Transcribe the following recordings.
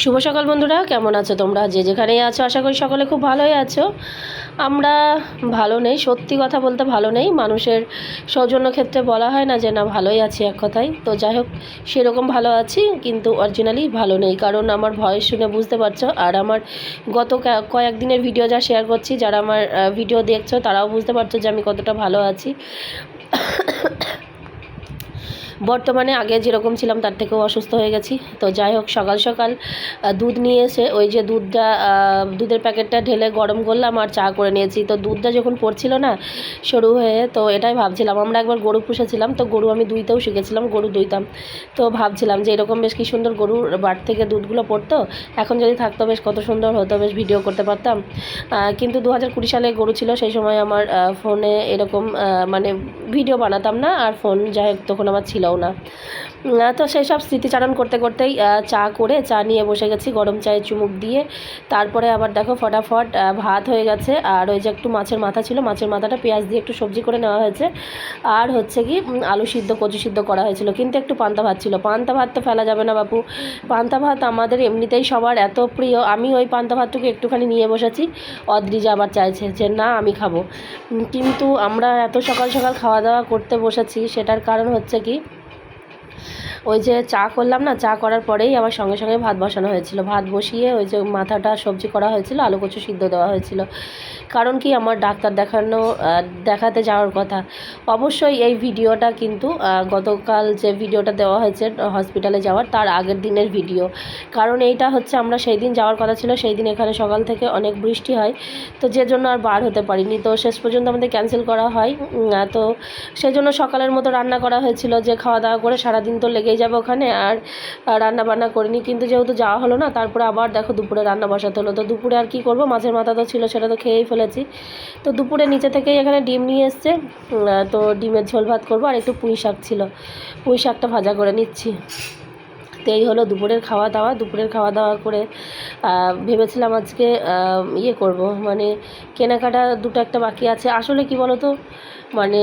শুভ সকাল বন্ধুরা, কেমন আছো তোমরা? যে যেখানেই আছো, আশা করি সকলে খুব ভালোই আছো। আমরা ভালো নেই, সত্যি কথা বলতে ভালো নেই। মানুষের সৌজন্য ক্ষেত্রে বলা হয় না যে, না, ভালোই আছি এক কথায়। তো যাই হোক সেরকম ভালো আছি, কিন্তু অরিজিনালি ভালো নেই। কারণ আমার ভয়েস শুনে বুঝতে পারছ, আর আমার গত কয়েকদিনের ভিডিও যা শেয়ার করছি, যারা আমার ভিডিও দেখছ, তারাও বুঝতে পারছ যে আমি কতটা ভালো আছি। বর্তমানে আগে যেরকম ছিলাম তার থেকেও অসুস্থ হয়ে গেছি। তো যাই হোক, সকাল সকাল দুধ নিয়ে এসে ওই যে দুধটা দুধের প্যাকেটটা ঢেলে গরম করলাম আর চা করে নিয়েছি। তো দুধটা যখন পড়ছিল না সরু হয়ে, তো এটাই ভাবছিলাম। আমরা একবার গরু পুষেছিলাম, তো গরু আমি দুইতেও শিখেছিলাম, গরু দুইতাম। তো ভাবছিলাম যে এরকম বেশ কি সুন্দর গরুর বাট থেকে দুধগুলো পড়তো। এখন যদি থাকতো বেশ কত সুন্দর হতো, বেশ ভিডিও করতে পারতাম। কিন্তু দু হাজার কুড়ি সালে গরু ছিল, সেই সময় আমার ফোনে এরকম মানে ভিডিও বানাতাম না, আর ফোন যাই তখন আমার ছিলও না। তো সেই সব স্মৃতিচারণ করতে করতেই চা করে চা নিয়ে বসে গেছি গরম চায়ে চুমুক দিয়ে। তারপরে আবার দেখো ফটাফট ভাত হয়ে গেছে। আর ওই যে একটু মাছের মাথা ছিল, মাছের মাথাটা পেঁয়াজ দিয়ে একটু সবজি করে নেওয়া হয়েছে। আর হচ্ছে কি আলু সিদ্ধ, কচু সিদ্ধ করা হয়েছিল। কিন্তু একটু পান্তা ভাত ছিল। পান্তা ভাত তো ফেলা যাবে না বাপু। পান্তা ভাত আমাদের এমনিতেই সবার এত প্রিয়। আমি ওই পান্তা ভাতটুকু একটুখানি নিয়ে বসেছি। অদ্রিজা আবার চাইছে যে, না, আমি খাব। কিন্তু আমরা এত সকাল সকাল খাওয়া দাওয়া করতে বসেছি, সেটার কারণ হচ্ছে কি ওই যে চা করলাম না, চা করার পরেই আমার সঙ্গে সঙ্গে ভাত বসানো হয়েছিল। ভাত বসিয়ে ওই যে মাথাটা সবজি করা হয়েছিল, আলু কচু সিদ্ধ দেওয়া হয়েছিল। কারণ কি আমার ডাক্তার দেখানো দেখাতে যাওয়ার কথা। অবশ্যই এই ভিডিওটা কিন্তু গতকাল যে ভিডিওটা দেওয়া হয়েছে, হসপিটালে যাওয়ার, তার আগের দিনের ভিডিও। কারণ এইটা হচ্ছে আমরা সেই দিন যাওয়ার কথা ছিল সেই দিন এখানে সকাল থেকে অনেক বৃষ্টি হয়, তো যে জন্য আর বার হতে পারিনি। তো শেষ পর্যন্ত আমাদের ক্যান্সেল করা হয় তো সেই জন্য সকালের মতো রান্না করা হয়েছিল, যে খাওয়া দাওয়া করে সারাদিন তো লেগেই যাবে ওখানে আর রান্না বান্না করিনি। কিন্তু যেহেতু যাওয়া হলো না, তারপরে আবার দেখো দুপুরে রান্না বসাতে হলো। তো দুপুরে আর কি করব? মাছের মাথা তো ছিল, সেটা তো খেয়েই ফেলেছি। তো দুপুরে নিচে থেকেই এখানে ডিম নিয়ে এসছে। তো ডিমের ঝোল ভাত করব, আর একটু পুঁই শাক ছিল। পুঁই শাকটা ভাজা করে নিচ্ছি। তো এই হলো দুপুরের খাওয়া দাওয়া। দুপুরের খাওয়া দাওয়া করে ভেবেছিলাম আজকে ইয়ে করব। মানে কেনাকাটা দুটো একটা বাকি আছে। আসলে কি বলো তো মানে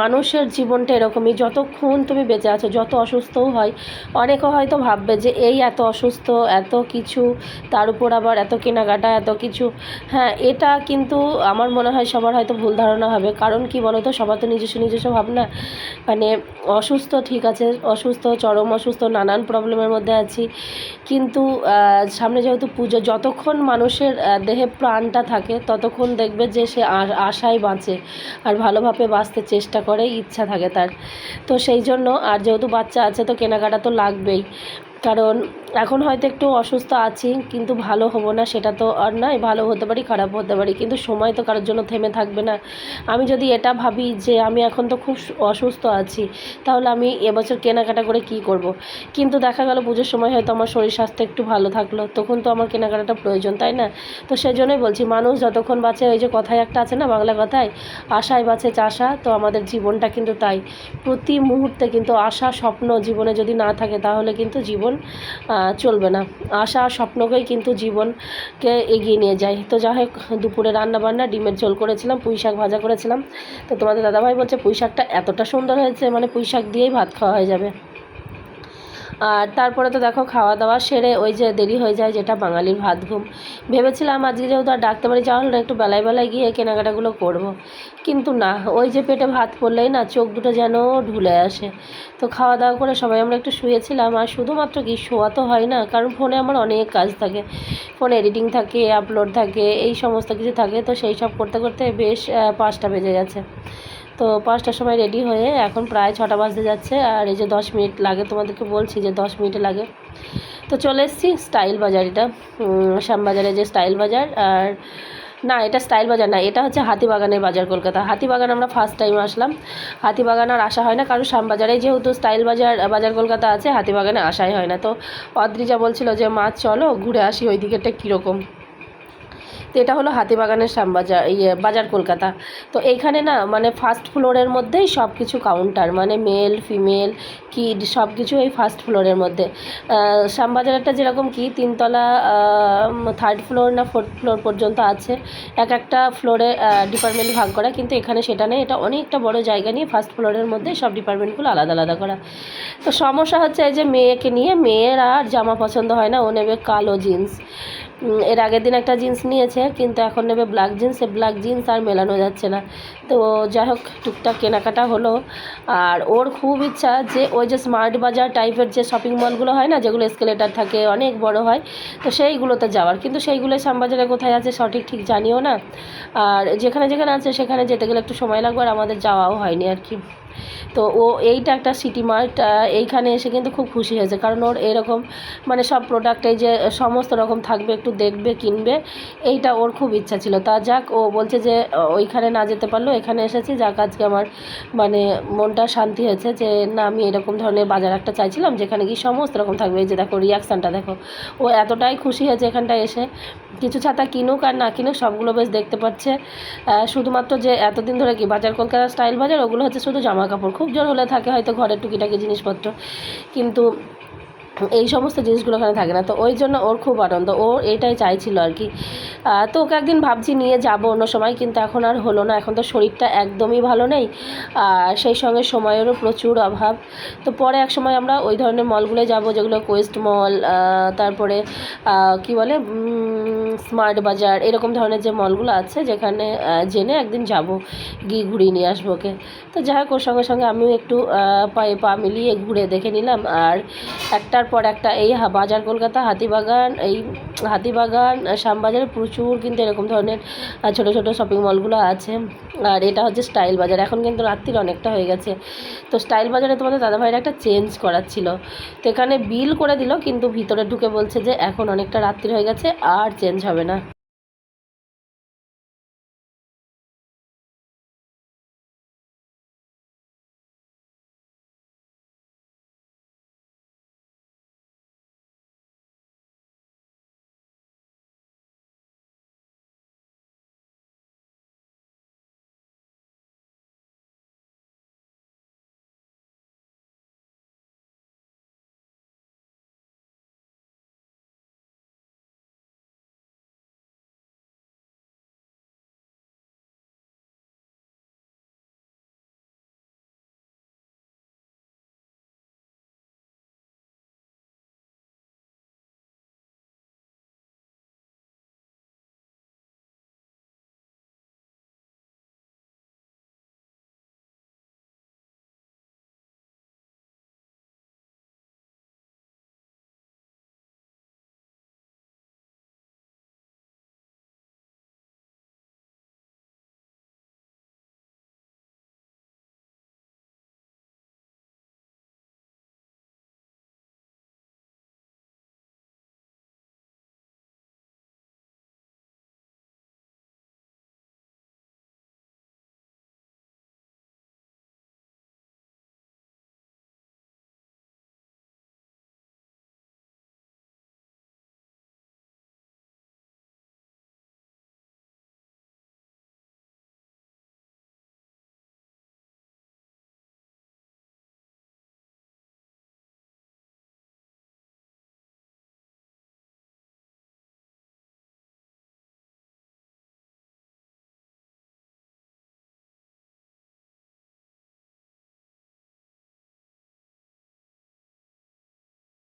মানুষের জীবনটা এরকমই যতক্ষণ তুমি বেঁচে আছো, যত অসুস্থও হয়, অনেকে হয়তো ভাববে যে এই এত অসুস্থ, এত কিছু, তার উপর আবার এত কেনাকাটা, এত কিছু। হ্যাঁ এটা কিন্তু আমার মনে হয় সবার হয়তো ভুল ধারণা হবে। কারণ কি বলো তো সবার তো নিজস্ব নিজস্ব ভাবনা। মানে অসুস্থ ঠিক আছে, অসুস্থ, চরম অসুস্থ, নানান প্রবলেমের মধ্যে আছি। কিন্তু সামনে যেহেতু পুজো, যতক্ষণ মানুষের দেহে প্রাণটা থাকে, ততক্ষণ দেখবে যে সে আশায় বাঁচে। আর ভালোভাবে বাঁচতে চেষ্টা করে ইচ্ছা থাকে তার। তো সেই জন্য আর যেহেতু বাচ্চা আছে, তো কেনাকাটা তো লাগবেই। কারণ এখন হয়তো একটু অসুস্থ আছি, কিন্তু ভালো হব না সেটা তো আর নয়, ভালো হতে পারি, খারাপ হতে পারি, কিন্তু সময় তো কারোর জন্য থেমে থাকবে না। আমি যদি এটা ভাবি যে আমি এখন তো খুব অসুস্থ আছি, তাহলে আমি এবছর কেনাকাটা করে কি করব। কিন্তু দেখা গেল পুজোর সময় হয়তো আমার শরীর স্বাস্থ্য একটু ভালো থাকল, তখন তো আমার কেনাকাটাটা প্রয়োজন, তাই না? তো সেই জন্যই বলছি, মানুষ যতক্ষণ বাঁচে, ওই যে কথায় একটা আছে না বাংলা কথায়, আশায় বাঁচে চাষা, তো আমাদের জীবনটা কিন্তু তাই। প্রতি মুহূর্তে কিন্তু আশা, স্বপ্ন, জীবনে যদি না থাকে, তাহলে কিন্তু জীবন চলবে না। আশা আর স্বপ্নকেই কিন্তু জীবনকে এগিয়ে নিয়ে যায়। তো যাই হোক, দুপুরে রান্নাবান্না, ডিমের ঝোল করেছিলাম, পুঁই শাক ভাজা করেছিলাম। তো তোমাদের দাদাভাই বলছে, পুঁই শাকটা এতটা সুন্দর হয়েছে মানে পুঁই শাক দিয়েই ভাত খাওয়া হয়ে যাবে। আর তারপরে তো দেখো খাওয়া দাওয়া সেরে ওই যে দেরি হয়ে যায় যেটা বাঙালির ভাত ঘুম। ভেবেছিলাম আজকে যেহেতু আর ডাক্তার বাড়ি যাওয়া হলো একটু বেলায় বেলায় গিয়ে কেনাকাটাগুলো করব। কিন্তু না, ওই যে পেটে ভাত পড়লেই না চোখ দুটো যেন ঢুলে আসে। তো খাওয়া দাওয়া করে সবাই আমরা একটু শুয়েছিলাম, আর শুধুমাত্র কি শোয়া তো হয় না, কারণ ফোনে আমার অনেক কাজ থাকে। ফোনে এডিটিং থাকে, আপলোড থাকে, এই সমস্ত কিছু থাকে, তো সেই সব করতে করতে বেশ পাঁচটা বেজে গেছে। তো পাঁচটার সময় রেডি হয়ে এখন প্রায় ছটা বাজতে যাচ্ছে আর এই যে দশ মিনিট লাগে তোমাদেরকে বলছি যে দশ মিনিটে লাগে। তো চলে এসেছি স্টাইল বাজার এটা শ্যামবাজারে যে স্টাইল বাজার আর না, এটা স্টাইল বাজার না, এটা হচ্ছে হাতিবাগানের বাজার কলকাতা। হাতিবাগান আমরা ফার্স্ট টাইম আসলাম। হাতিবাগান আর আসা হয় না, কারণ শ্যামবাজারে যেহেতু স্টাইল বাজার বাজার কলকাতা আছে, হাতিবাগানে আসাই হয় না। তো অদ্রিজা বলছিল যে, মা, চলো ঘুরে আসি ওই দিকেরটা কীরকম? তো এটা হলো হাতিবাগানের শ্যামবাজার ইয়ে বাজার কলকাতা। তো এইখানে না মানে ফার্স্ট ফ্লোরের মধ্যেই সব কিছু কাউন্টার মানে মেল ফিমেল কিড সব কিছু এই ফার্স্ট ফ্লোরের মধ্যে। শ্যামবাজারেরটা যেরকম কি, তিনতলা থার্ড ফ্লোর না ফোর্থ ফ্লোর পর্যন্ত আছে। এক একটা ফ্লোরে ডিপার্টমেন্ট ভাগ করা, কিন্তু এখানে সেটা নেই। এটা অনেকটা বড় জায়গা নিয়ে ফার্স্ট ফ্লোরের মধ্যে সব ডিপার্টমেন্টগুলো আলাদা আলাদা করা। তো সমস্যা হচ্ছে এই যে মেয়েকে নিয়ে, মেয়ের আর জামা পছন্দ হয় না, ও নেবে কালো জিন্স এর আগের দিন একটা জিন্স নিয়েছে, কিন্তু এখন নেবে ব্ল্যাক জিন্স সে ব্ল্যাক জিন্স আর মেলানো যাচ্ছে না। তো যাই হোক, টুকটাক কেনাকাটা হলো। আর ওর খুব ইচ্ছা যে, ওই যে স্মার্ট বাজার টাইপের যে শপিং মলগুলো হয় না, যেগুলো স্কেলেটার থাকে, অনেক বড় হয়, তো সেইগুলোতে যাওয়ার। কিন্তু সেইগুলো শ্যামবাজারে কোথায় আছে সঠিক ঠিক জানিও না। আর যেখানে যেখানে আছে, সেখানে যেতে গেলে একটু সময় লাগবে আর আমাদের যাওয়াও হয়নি আর কি। তো ও এইটা একটা সিটি মার্ট এইখানে এসে কিন্তু খুব খুশি হয়েছে। কারণ ওর এরকম মানে সব প্রোডাক্ট যে সমস্ত রকম থাকবে, একটু দেখবে, কিনবে, এইটা ওর খুব ইচ্ছা ছিল। তা যাক, ও বলছে যে ওইখানে না যেতে পারল এখানে এসেছি। যাক, আজকে আমার মানে মনটা শান্তি হয়েছে যে, না, আমি এরকম ধরনের বাজার একটা চাইছিলাম যেখানে কি সমস্ত রকম থাকবে। এই যে দেখো রিয়াকশানটা দেখো। ও এতটাই খুশি হয়েছে এখানটায় এসে। কিছু ছাতা কিনুক আর না কিনুক, সবগুলো বেশ দেখতে পাচ্ছে। শুধুমাত্র যে এতদিন ধরে কি বাজার কলকাতা স্টাইল বাজার, ওগুলো হচ্ছে শুধু জামা কাপড় খুব জোর হলে থাকে হয়তো ঘরের টুকিটাকি জিনিসপত্র। কিন্তু এই সমস্ত জিনিসগুলো ওখানে থাকে না। তো ওই জন্য ওর খুব আনন্দ। ও এটাই চাইছিল আর কি। তো ওকে একদিন ভাবছি নিয়ে যাব অন্য সময়, কিন্তু এখন আর হলো না। এখন তো শরীরটা একদমই ভালো নেই। সেই সঙ্গে সময়েরও প্রচুর অভাব। তো পরে এক সময় আমরা ওই ধরনের মলগুলোয় যাব, যেগুলো কোয়েস্ট মল তারপরে কি বলে স্মার্ট বাজার, এরকম ধরনের যে মলগুলো আছে, যেখানে জেনে একদিন যাব, গিয়ে ঘুরিয়ে নিয়ে আসব ওকে। তো যাই হোক, ওর সঙ্গে সঙ্গে আমিও একটু পায়ে পা মিলিয়ে ঘুরে দেখে নিলাম। আর একটার পর একটা এই বাজার কলকাতা, হাতিবাগান, এই হাতিবাগান, শ্যামবাজারে প্রচুর কিন্তু এরকম ধরনের ছোট ছোটো ছোটো শপিং মলগুলো আছে। আর এটা হচ্ছে স্টাইল বাজার। এখন কিন্তু রাত্রির অনেকটা হয়ে গেছে। তো স্টাইল বাজারে তোমাদের দাদাভাইয়ের একটা চেঞ্জ করার ছিল। তো এখানে বিল করে দিল, কিন্তু ভিতরে ঢুকে বলছে যে এখন অনেকটা রাত্রি হয়ে গেছে, আর চেঞ্জ হবে না।